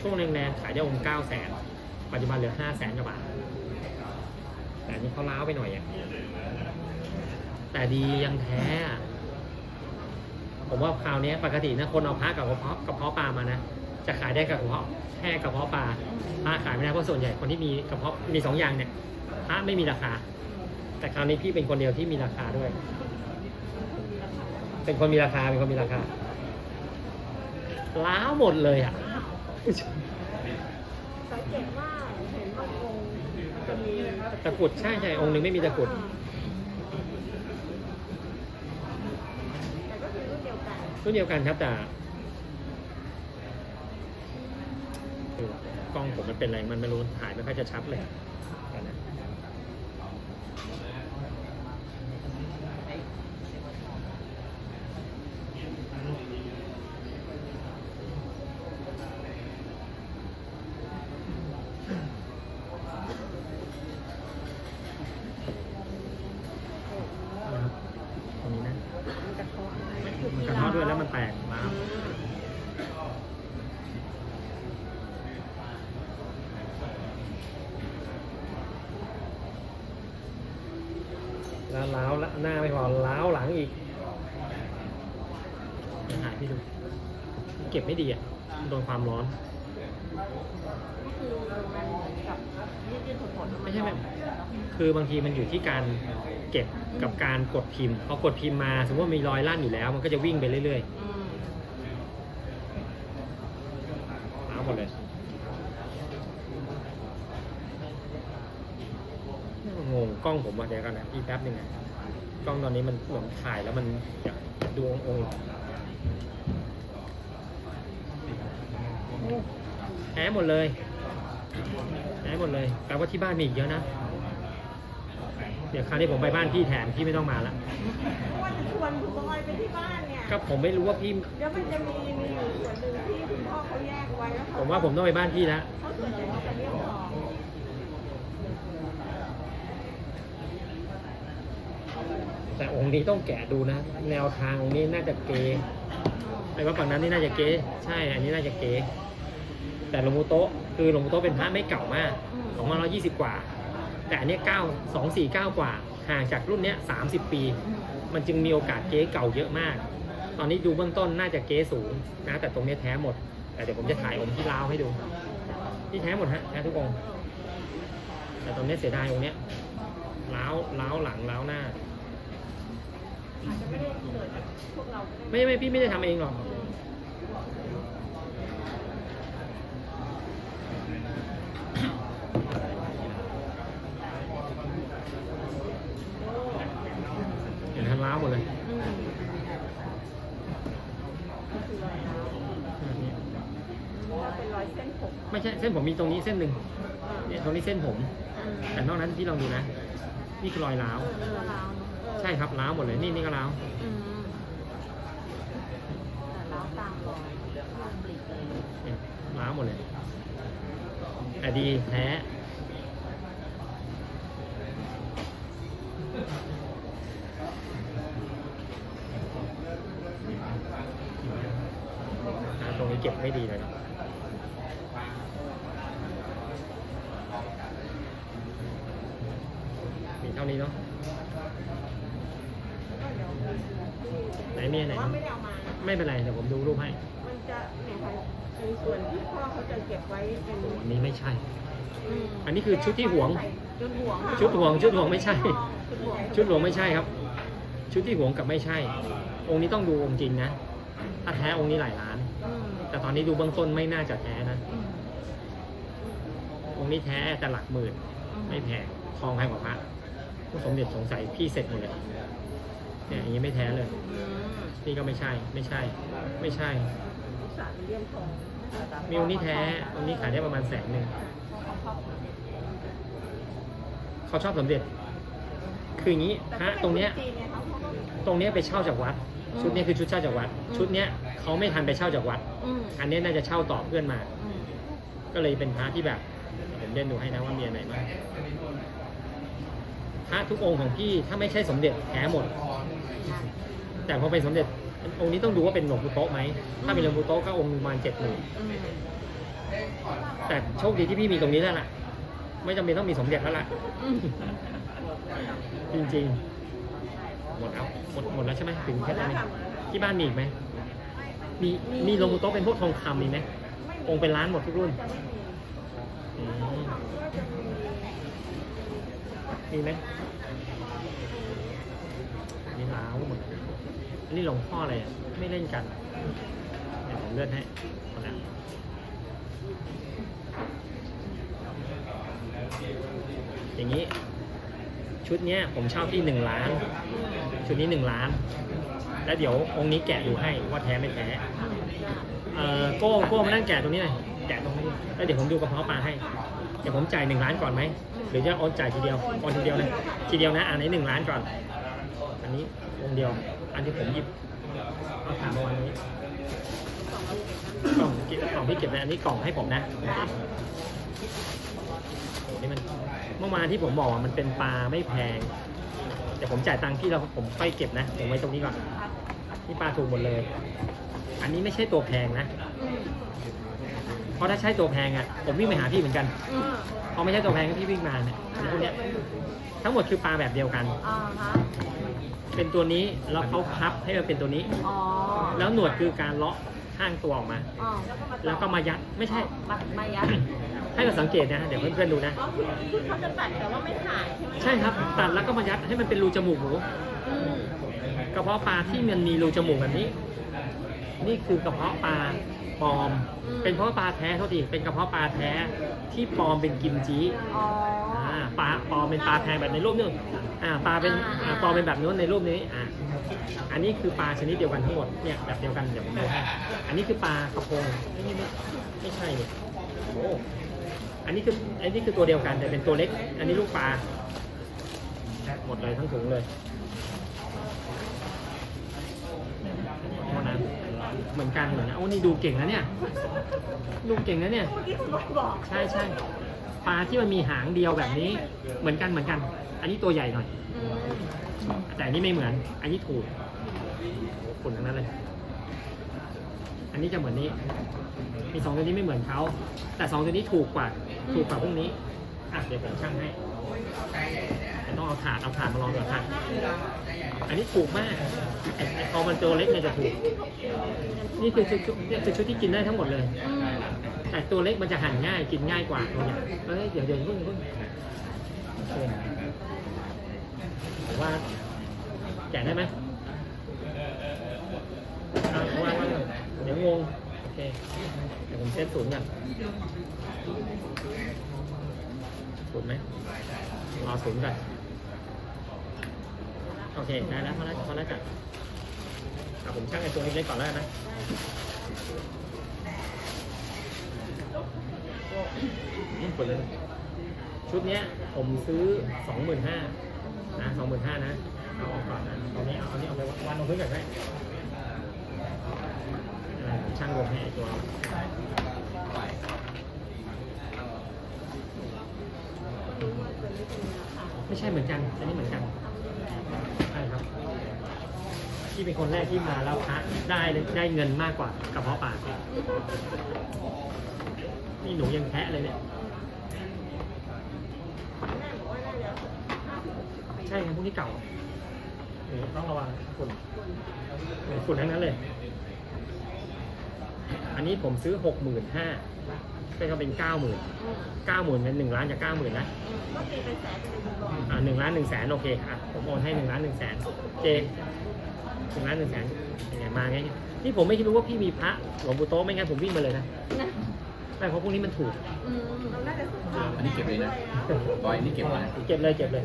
ช่วงแรงๆขายได้องค์เก้าแสนปัจจุบันเหลือห้าแสนกว่าบาท แต่นนี้เขาล้าวไปหน่อยอะแต่ดียังแท้ ผมว่าคราวนี้ปกตินะคนเอาพระกับกระเพาะกระเพาะปลามานะจะขายได้กับกระเพาะแค่กระเพาะปลาพระขายไม่ได้เพราะส่วนใหญ่คนที่มีกระเพาะมีสองอย่างเนี่ยพระไม่มีราคา แต่คราวนี้พี่เป็นคนเดียวที่มีราคาด้วย เป็นคนมีราคาเป็นคนมีราคาล้าวหมดเลยอะ สังเกตว่าเห็นบางองค์จะมีตะกรุดใช่ใช่องค์หนึ่งไม่มีตะกรุดแต่ก็คือรุ่นเดียวกันรุ่นเดียวกันครับแต่กล้องผมมันเป็นอะไรมันไม่รู้ถ่ายไม่ค่อยจะชัดเลยเดี๋ยวนะนะครับตรงนี้นะ มันกระเทาะ มันกระเท แล้วมันแตกร้าวแล้วล้าวหน้าไม่พอล้าวหลังอีกหายพี่ดู เก็บไม่ดีอะ โดนความร้อน คือมันเหมือนกับยืดๆถดๆไม่ใช่แบบคือบางทีมันอยู่ที่การเก็บกับการกดพิมพ์พอกดพิมพ์มา สมมติว่ามีรอยลั่นอยู่แล้ว มันก็จะวิ่งไปเรื่อยอืมๆล้าวหมดเลยงงกล้องผมอะเดี๋ยวกันนะพี่แป๊บหนึงอะกล้องตอนนี้มันเหมือนถ่ายแล้วมันอยากดูองค์ๆอีกแพ้หมดเลยแพ้หมดเลยแปลว่าที่บ้านมีอีกเยอะนะ เดี๋ยวคราวนี้ผมไปบ้านพี่แทนพี่ไม่ต้องมาละว่าจะชวนคุณบอยไปที่บ้านเนี่ยก็ผมไม่รู้ว่าพี่ เดี๋ยวมันจะมีมีอยู่ส่วนหนึ่งที่คุณพ่อเขาแยกไว้แล้วเขผมว่าผมต้องไปบ้านพี่แล้วเขาส่วนใหญ่เขาจะเรียกทองแต่องค์นี้ต้องแกะดูนะ แนวทางองค์นี้น่าจะเก๋ไอ้ว่าฝั่งนั้นนี่น่าจะเก๋ใช่ อันนี้น่าจะเก๋ แต่หลวงปู่โต๊ะคือหลวงปู่โต๊ะเป็นพระไม่เก่ามากของเรายี่สิบกว่า แต่อันเนี้เก้าสองสี่เก้ากว่าห่างจากรุ่นเนี้ยสามสิบปี มันจึงมีโอกาสเก๊เก่าเยอะมาก ตอนนี้ดูเบื้องต้นน่าจะเก๊สูงนะแต่ตรงเนี้ยแท้หมด แต่เดี๋ยวผมจะถ่ายองค์ที่ลาวให้ดูที่แท้หมดฮะแท้ทุกองค์แต่ตรงเนี้ยเสียดายองค์เนี้ยล้าวล้าวหลังล้าวหน้าอาจจะไม่ได้เกิดจากพวกเราก็ได้ไม่ไม่พี่ไม่ได้ทำเองหรอก เห็นทันล้าวหมดเลย อืมก็คือรอยร้าวแล้ว เป็นรอยเส้นผมไม่ใช่เส้นผมมีตรงนี้เส้นหนึ่งเนี่ยตรงนี้เส้นผมอืมแต่นอกนั้นพี่ลองดูนะ นี่คือรอยล้าวเออมันร้าวเนอะเออใช่ครับล้าวหมดเลยนี่นี่ก็ล้าวอืมแต่ร้าวตามรอยเรื่องบลิกเลยเนี่ยล้าวหมดเลยแต่ดีแท้อ่าตรงนี้เก็บไม่ดีเลยนะ มีเท่านี้เนาะไหนมีอันไหนว่าไม่ได้เอามานะไม่เป็นไรเดี๋ยวผมดูรูปให้มันจะเนี่ยค่ะในส่วนที่พ่อเขาจะเก็บไว้เป็นอันนี้ไม่ใช่ มอันนี้คือชุดที่หวง ชุดหวงชุดหวงชุดหวงไม่ใช่ ชุดหวงชุดหลวงไม่ใช่ครับ ชุดที่หวงกับไม่ใช่ องค์นี้ต้องดูองค์จริงนะถ้าแท้องค์นี้หลายล้าน อืมแต่ตอนนี้ดูเบื้องต้นไม่น่าจะแท้นะอืมองค์นี้แท้แต่หลักหมื่นไม่แพงทองแพงกว่าพระ ผู้สมเด็จสงสัยพี่เสร็จหมดเลยเนี่ยอย่างนี้ไม่แท้เลยอืมนี่ก็ไม่ใช่ไม่ใช่ ไม่ใช่ลูกสาวเลี่ยมทองมีองค์นี้แท้องค์นี้ขายได้ประมาณแสนหนึ่งเขาชอบสมเด็จ คืออย่างนี้พระตรงเนี้ยจีนเนี่ยเขาเขาก็ตรงเนี้ยไปเช่าจากวัด ชุดเนี้ยคือชุดเช่าจากวัด ชุดเนี้ยเขาไม่ทันไปเช่าจากวัดอืมอันเนี้ยน่าจะเช่าต่อเพื่อนมาอืมก็เลยเป็นพระที่แบบผมเล่นดูให้นะว่ามีอันไหนบ้าง พระทุกองค์ของพี่ถ้าไม่ใช่สมเด็จแท้หมด แต่พอเป็นสมเด็จองค์นี้ต้องดูว่าเป็นหลวงปู่โต๊ะไหมถ้าเป็นหลวงปู่โต๊ะก็องค์ประมาณเจ็ดหมื่นอืมแต่โชคดีที่พี่มีตรงนี้แล้วล่ะ ไม่จำเป็นต้องมีสมเด็จแล้วล่ะอืมจริงๆ หมดแล้วหมดหมดแล้วใช่ไหมถึงแค่นั้นเองที่บ้านมีอีกไหมมีมีลงโต๊ะเป็นพวกทองคำมีไหมองค์เป็นล้านหมดทุกรุ่นอื มีไหมนนี่ล้าวหมดอันนี้หลวงพ่ออะไรอะ ไม่เล่นกันเดี๋ยวผมเลื่อนให้หมดแล้วอย่างนี้ ชุดเนี้ยผมเช่าที่หนึ่งล้าน ชุดนี้หนึ่งล้าน แล้วเดี๋ยวองค์นี้แกะดูให้ว่าแท้ไม่แท้เอ่อโก้โก้มานั่งแกะตรงนี้หน่อยแกะตรงนี้ แล้วเดี๋ยวผมดูกระเพาะปลาให้ ดี๋ยวผมจ่ายหนึ่งล้านก่อนไหมหรือจะโอนจ่ายทีเดียวโอนทีเดียวเลยทีเดียวนะอันนี้หนึ่งล้านก่อน อันนี้องเดียว อันที่ผมหยิบเอาถามวันนี้กล่องเก็บกล่องที่เก็บในอันนี้กล่องให้ผมนะนี่มันเมื่อวานที่ผมบอกว่ามันเป็นปลาไม่แพง แต่ผมจ่ายตังค์ที่เราผมค่อยเก็บนะผมไว้ตรงนี้ก่อนนี่ปลาถูกหมดเลย อันนี้ไม่ใช่ตัวแพงนะ เพราะถ้าใช่ตัวแพงอะผมวิ่งไปหาพี่เหมือนกันอืมพอไม่ใช่ตัวแพงก็พี่วิ่งมาเนี่ยไอ้พวกเนี้ยทั้งหมดคือปลาแบบเดียวกัน อ่าฮะเป็นตัวนี้แล้วเขาพับให้มันเป็นตัวนี้ อ๋อแล้วหนวดคือการเลาะข้างตัวออกมา อ๋อแล้วก็มายัดไม่ใช่มามายัดให้เราสังเกตนะเดี๋ยวเพื่อนๆดูนะอ๋อคือเขาจะตัดแต่ว่าไม่ถ่ายใช่ไหมใช่ครับ ตัดแล้วก็มายัดให้มันเป็นรูจมูกหมูอืมกระเพาะปลาที่มันมีรูจมูกแบบนี้ นี่คือกระเพาะปลาปลอมเป็นเพราะปลาแท้เท่าทีเป็นกระเพาะปลาแท้ที่ปลอมเป็นกิมจิอ๋อ อ่าปลาปลอมเป็นปลาแพงแบบในรูปนี้อ่าปลาเป็นอ่า อ่าปลอมเป็นแบบนู้นในรูปนี้อ่าอันนี้คือปลาชนิดเดียวกันทั้งหมดเนี่ยแบบเดียวกันเดี๋ยวผมดูให้อันนี้คือปลากระพงไม่ไม่ไม่ไม่ใช่เนี่ยโอ้อันนี้คืออันนี้คือตัวเดียวกันแต่เป็นตัวเล็ก อันนี้ลูกปลาหมดเลยทั้งถุงเลยโอ้นะ เหมือนกันเหมือนนะโอ้นี่ดูเก่งนะเนี่ย ดูเก่งนะเนี่ย เมื่อกี้คุณบอกบอกใช่ใช่ปลาที่มันมีหางเดียวแบบนี้ เหมือนกันเหมือนกัน อันนี้ตัวใหญ่หน่อย อืมแต่อันนี้ไม่เหมือน อันนี้ถูกฝุ่นทั้งนั้นเลย อันนี้จะเหมือนนี้ มีสองตัวนี้ไม่เหมือนเขา แต่สองตัวนี้ถูกกว่า ถูกกว่าพวกนี้ อะเดี๋ยวผมช่างให้แต่ต้องเอา ถาดเอาถาดมาลองดูค่ะ อันนี้ถูกมากไอ้ไอ้พอมันตัวเล็กเนี่ยจะถูก นี่คือชุดชุดเนี่ยคือชุดที่กินได้ทั้งหมดเลย แต่ตัวเล็กมันจะหั่นง่ายกินง่ายกว่าตัวใหญ่เอ้ยเดี๋ยวเดี๋ยวเพิ่งเพิ่งผมว่าแกะได้ไหมเอาว่าว่าเดี๋ยวงง โอเคเดี๋ยวผมเซตศูนย์ก่อนศูนย์ไหมรอศูนย์ก่อน โอเค ได้แล้วพอแล้วพอแล้วจ้ะอะผมช่างไอ้ตัวเล็กๆก่อนแล้วกันนะอืมเปิดเลยชุดเนี้ยผมซื้อสองหมื่นห้านะสองหมื่นห้านะ เอาออกก่อนนะตอนนี้เอาอันนี้เอาไปวางลงพื้นก่อนได้อ่าผมช่างรวมให้ไอ้ตัวไม่ใช่เหมือนกันอันนี้เหมือนกันใช่ครับ ที่เป็นคนแรกที่มาแล้วพระได้ได้เงินมากกว่ากระเพาะปลานี่หนูยังแทะเลยเนี่ยใช่ครับพวกนี้เก่าต้องระวังฝุ่นฝุ่นทั้งนั้นเลย อันนี้ผมซื้อหกหมื่นห้า ก็เป็นเก้าหมื่นอืมเก้าหมื่นเป็นหนึ่งล้านจากเก้าหมื่นนะก็ตีเป็นแสนเป็นหมื่นอ่าหนึ่งล้านหนึ่งแสนโอเคอะผมโอนให้หนึ่งล้านหนึ่งแสนเจหนึ่งล้านหนึ่งแสนยังไงมาไงนี่ผมไม่รู้ว่าพี่มีพระหลวงปู่โตะไม่งั้นผมวิ่งมาเลยนะนะแต่เพราะพวกนี้มันถูกอืมเราน่าจะสุดอันนี้เก็บเลยนะบอยอันนี้เก็บไว้เก็บเลยเก็บเลย